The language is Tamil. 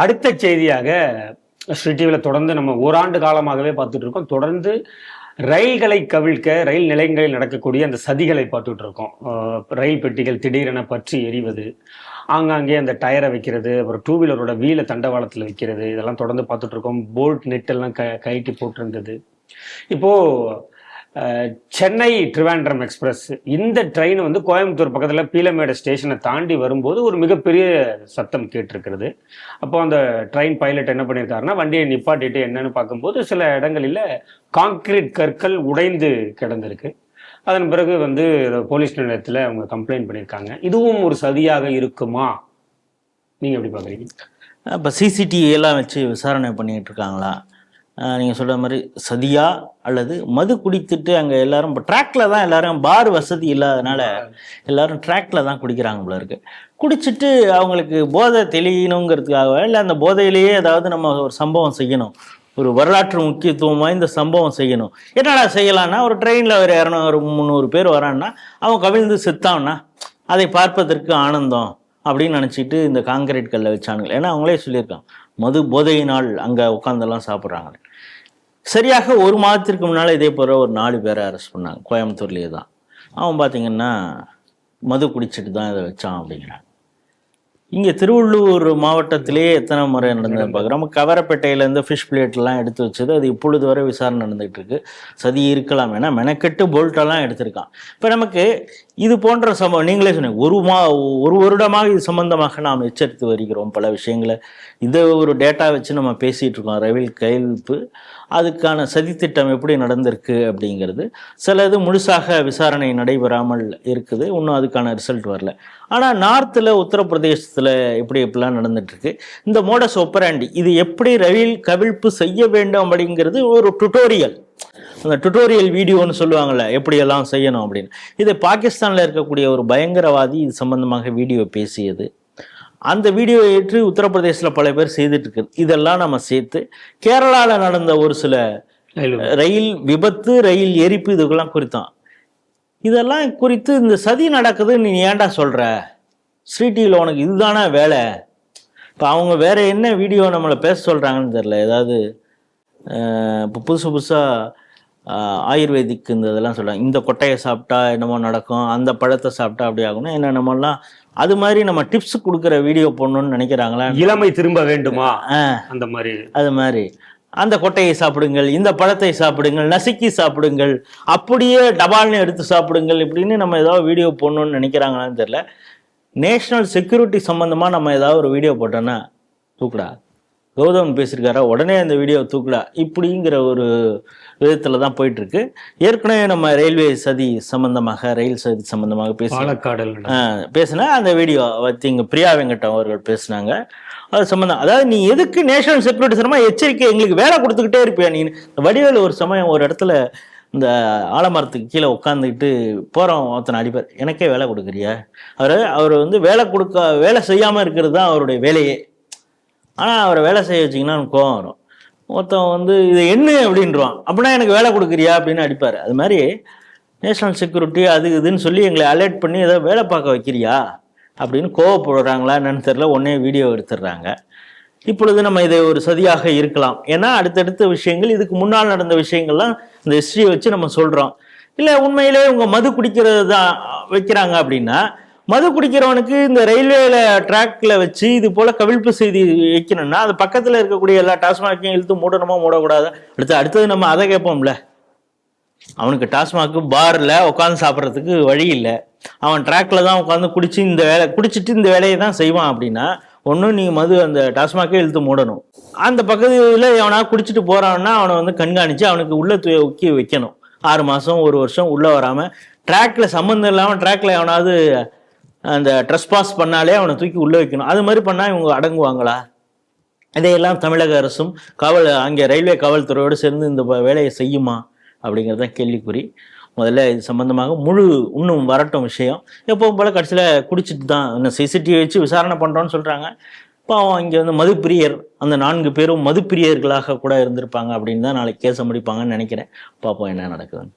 அடுத்த செய்தியாக ஸ்ரீ டிவியில் தொடர்ந்து நம்ம ஓராண்டு காலமாகவே பார்த்துட்டு இருக்கோம். தொடர்ந்து ரயில்களை கவிழ்க்க ரயில் நிலையங்களில் நடக்கக்கூடிய அந்த சதிகளை பார்த்துட்டு இருக்கோம். ரயில் பெட்டிகள் திடீரென பற்றி எரிவது ஆங்காங்கே அந்த டயரை வைக்கிறது அப்புறம் டூ வீலரோட வீலை தண்டவாளத்தில் வைக்கிறது இதெல்லாம் தொடர்ந்து பார்த்துட்டு இருக்கோம். போல்ட் நெட் எல்லாம் க கழட்டி போட்டிருந்தது. இப்போது சென்னை ட்ரிவாண்ட்ரம் எக்ஸ்பிரஸ். இந்த ட்ரெயின் வந்து கோயம்புத்தூர் பக்கத்தில் பீலமேடு ஸ்டேஷனை தாண்டி வரும்போது ஒரு மிகப்பெரிய சத்தம் கேட்டிருக்கிறது. அப்போ அந்த ட்ரெயின் பைலட் என்ன பண்ணியிருக்காருன்னா வண்டியை நிப்பாட்டிட்டு என்னன்னு பார்க்கும்போது சில இடங்களில் காங்கிரீட் கற்கள் உடைந்து கிடந்திருக்கு. அதன் பிறகு வந்து போலீஸ் நிலையத்தில் அவங்க கம்ப்ளைண்ட் பண்ணியிருக்காங்க இதுவும் ஒரு சதியாக இருக்குமா? நீங்கள் எப்படி பார்க்குறீங்க? இப்போ சிசிடிவி எல்லாம் வச்சு விசாரணை பண்ணிகிட்டு இருக்காங்களா? நீங்கள் சொல்கிற மாதிரி சதியா அல்லது மது குடித்துட்டு அங்கே எல்லாரும் இப்போ ட்ராக்ல தான் எல்லாரும் பார் வசதி இல்லாதனால எல்லாரும் ட்ராக்ல தான் குடிக்கிறாங்க போல இருக்கு. குடிச்சிட்டு அவங்களுக்கு போதை தெளியணுங்கிறதுக்காக இல்லை அந்த போதையிலேயே ஏதாவது நம்ம ஒரு சம்பவம் செய்யணும்? ஒரு வரலாற்று முக்கியத்துவம் வாய்ந்த சம்பவம் செய்யணும். என்னடா செய்யலான்னா ஒரு ட்ரெயினில் ஒரு இரநூறு முந்நூறு பேர் வரான்னா அவன் கவிழ்ந்து செத்தான்னா அதை பார்ப்பதற்கு ஆனந்தம். அப்படின்னு நினச்சிட்டு இந்த காங்கிரீட் கல்லை வச்சானுங்க ஏன்னா அவங்களே சொல்லியிருக்காங்க மது போதையினால் அங்கே உட்காந்தெல்லாம் சாப்பிட்றாங்க சரியாக ஒரு மாதத்திற்கு முன்னால் இதே போல ஒரு நாலு பேரை அரெஸ்ட் பண்ணாங்க. கோயம்புத்தூர்லேயே தான். அவன் பார்த்தீங்கன்னா மது குடிச்சிட்டு தான் இதை வச்சான் அப்படிங்கிறான் இங்கே திருவள்ளூர் மாவட்டத்திலே எத்தனை முறை நடந்தது பார்க்குறோம். கவரப்பேட்டையிலேருந்து ஃபிஷ் பிளேட்லாம் எடுத்து வச்சது. அது இப்பொழுது வரை விசாரணை நடந்துகிட்டு இருக்கு. சதி இருக்கலாம். ஏன்னா மெனக்கெட்டு போல்ட்டெல்லாம் எடுத்திருக்கான். இப்போ நமக்கு இது போன்ற சம நீங்களே சொன்னீங்க. ஒரு மா ஒரு வருடமாக இது சம்பந்தமாக நாம் எச்சரித்து வருகிறோம் பல விஷயங்களை. இந்த ஒரு டேட்டா வச்சு நம்ம பேசிகிட்டு இருக்கோம். ரவில் கையெழுப்பு அதுக்கான சதித்திட்டம் எப்படி நடந்திருக்கு அப்படிங்கிறது. சிலது முழுசாக விசாரணை நடைபெறாமல் இருக்குது. இன்னும் அதுக்கான ரிசல்ட் வரல. ஆனால் நார்த்தில் உத்தரப்பிரதேசத்தில் எப்படி எப்படிலாம் நடந்துட்டுருக்கு. இந்த மோடஸ் ஒப்பராண்டி இது எப்படி ரவில் கவிழ்ப்பு செய்ய வேண்டும் அப்படிங்கிறது ஒரு டுட்டோரியல் அந்த டுட்டோரியல் வீடியோன்னு சொல்லுவாங்கள்ல எப்படியெல்லாம் செய்யணும் அப்படின்னு. இது பாகிஸ்தானில் இருக்கக்கூடிய ஒரு பயங்கரவாதி இது சம்பந்தமாக வீடியோ பேசியது. அந்த வீடியோ ஏற்று உத்தரப்பிரதேசத்தில் பல பேர் செய்துட்டு இருக்கு இதெல்லாம் நம்ம சேர்த்து கேரளாவில் நடந்த ஒரு சில ரயில் விபத்து. ரயில் எரிப்பு இதுக்கெல்லாம் குறித்தான். இதெல்லாம் குறித்து இந்த சதி நடக்குது நீ ஏன்டா சொல்ற? ஸ்ரீ டிவியில் உனக்கு இதுதானே வேலை? இப்போ அவங்க வேற என்ன வீடியோ நம்மளை பேச சொல்றாங்கன்னு தெரில ஏதாவது இப்போ புதுசு புதுசாக ஆயுர்வேதிக் இந்த இதெல்லாம் சொல்கிறாங்க இந்த கொட்டையை சாப்பிட்டா என்னமோ நடக்கும் அந்த பழத்தை சாப்பிட்டா அப்படி ஆகணும் என்ன நம்மலாம் அது மாதிரி நம்ம டிப்ஸ் கொடுக்குற வீடியோ போடணும்னு நினைக்கிறாங்களா? இளமை திரும்ப வேண்டுமா? அந்த மாதிரி. அது மாதிரி. அந்த கொட்டையை சாப்பிடுங்கள் இந்த பழத்தை சாப்பிடுங்கள் நசுக்கி சாப்பிடுங்கள் அப்படியே டபால்னு எடுத்து சாப்பிடுங்கள் இப்படின்னு நம்ம ஏதாவது வீடியோ போடணும்னு நினைக்கிறாங்களான்னு தெரியல. நேஷனல் செக்யூரிட்டி சம்மந்தமாக நம்ம ஏதாவது ஒரு வீடியோ போட்டோன்னா தூக்குடா. கௌதமன் பேசியிருக்காரா உடனே அந்த வீடியோ தூக்குடா இப்படிங்கிற ஒரு விதத்தில் தான் போயிட்டுருக்கு. ஏற்கனவே நம்ம ரயில்வே சதி சம்பந்தமாக ரயில் சதி சம்பந்தமாக பேசி பாலக்காடல். பேசினா அந்த வீடியோ இங்கே பிரியா வெங்கட்டம் அவர்கள் பேசினாங்க. அது சம்மந்தம் அதாவது நீ எதுக்கு நேஷனல் செக்யூரிட்டி சரமா எச்சரிக்கை எங்களுக்கு வேலை கொடுத்துக்கிட்டே இருப்பியா நீ? வடிவேலு ஒரு சமயம் ஒரு இடத்துல இந்த ஆலமரத்துக்கு கீழே உட்காந்துக்கிட்டு போகிறோம் ஒருத்தனை அடிப்பார். எனக்கே வேலை கொடுக்குறியா? அவர் அவர் வந்து வேலை கொடுக்க வேலை செய்யாமல் இருக்கிறது தான் அவருடைய வேலையே. ஆனால் அவரை வேலை செய்ய வச்சிங்கன்னா எனக்கு கோவம் வரும். ஒருத்தன் வந்து இது என்ன அப்படின்றான். அப்படின்னா எனக்கு வேலை கொடுக்குறியா? அப்படின்னு அடிப்பார். அது மாதிரி நேஷனல் செக்யூரிட்டி அது இதுன்னு சொல்லி எங்களை அலர்ட் பண்ணி ஏதோ வேலை பார்க்க வைக்கிறியா? அப்படின்னு கோவப்படுறாங்களா என்னன்னு தெரில உடனே வீடியோ எடுத்துடுறாங்க. இப்பொழுது நம்ம இதை ஒரு சதியாக இருக்கலாம். ஏன்னா அடுத்தடுத்த விஷயங்கள் இதுக்கு முன்னால் நடந்த விஷயங்கள்லாம் இந்த ஹிஸ்ட்ரியை வச்சு நம்ம சொல்கிறோம் இல்லை உண்மையிலே இவங்க மது குடிக்கிறது தான் வைக்கிறாங்க அப்படின்னா மது குடிக்கிறவனுக்கு இந்த ரயில்வேல ட்ராக்ல வச்சு இது போல கவிழ்ப்பு செய்தி வைக்கணும்னா அது பக்கத்தில் இருக்கக்கூடிய எல்லா டாஸ்மாகையும் இழுத்து மூடணுமா மூடக்கூடாது? அடுத்து அடுத்தது நம்ம அதை கேட்போம்ல. அவனுக்கு டாஸ்மாக்கு பார்ல உட்காந்து சாப்பிட்றதுக்கு வழி இல்லை. அவன் ட்ராக்ல தான் உட்காந்து குடிச்சு இந்த வேலை குடிச்சிட்டு இந்த வேலையை தான் செய்வான் அப்படின்னா ஒன்றும் நீ மது அந்த டாஸ்மாக்கே இழுத்து மூடணும். அந்த பக்கத்தில் எவனா குடிச்சிட்டு போறான்னா அவனை வந்து கண்காணிச்சு அவனுக்கு உள்ள தூக்கி வைக்கணும். ஆறு மாதம் ஒரு வருஷம் உள்ளே வராமல் ட்ராக்ல சம்மந்தம் இல்லாமல் ட்ராக்ல எவனாவது அந்த ட்ரெஸ் பாஸ் பண்ணாலே அவனை தூக்கி உள்ளே வைக்கணும். அது மாதிரி பண்ணால் இவங்க அடங்குவாங்களா? இதையெல்லாம் தமிழக அரசும் காவல் அங்கே ரயில்வே காவல்துறையோடு சேர்ந்து இந்த வேலையை செய்யுமா? அப்படிங்கிறது தான் கேள்விக்குறி. முதல்ல இது சம்பந்தமாக முழு இன்னும் வரட்டும் விஷயம். எப்பவும் போல் கடைசியில் குடிச்சிட்டு தான் இன்னும் சிசிடிவி வச்சு விசாரணை பண்ணுறோன்னு சொல்கிறாங்க பாவம் இங்கே வந்து மதுப்பிரியர் அந்த நான்கு பேரும் மதுப்பிரியர்களாக கூட இருந்திருப்பாங்க அப்படின்னு தான் நாளைக்கு கேஸை முடிப்பாங்கன்னு நினைக்கிறேன். பார்ப்போம் என்ன நடக்குதுன்னு.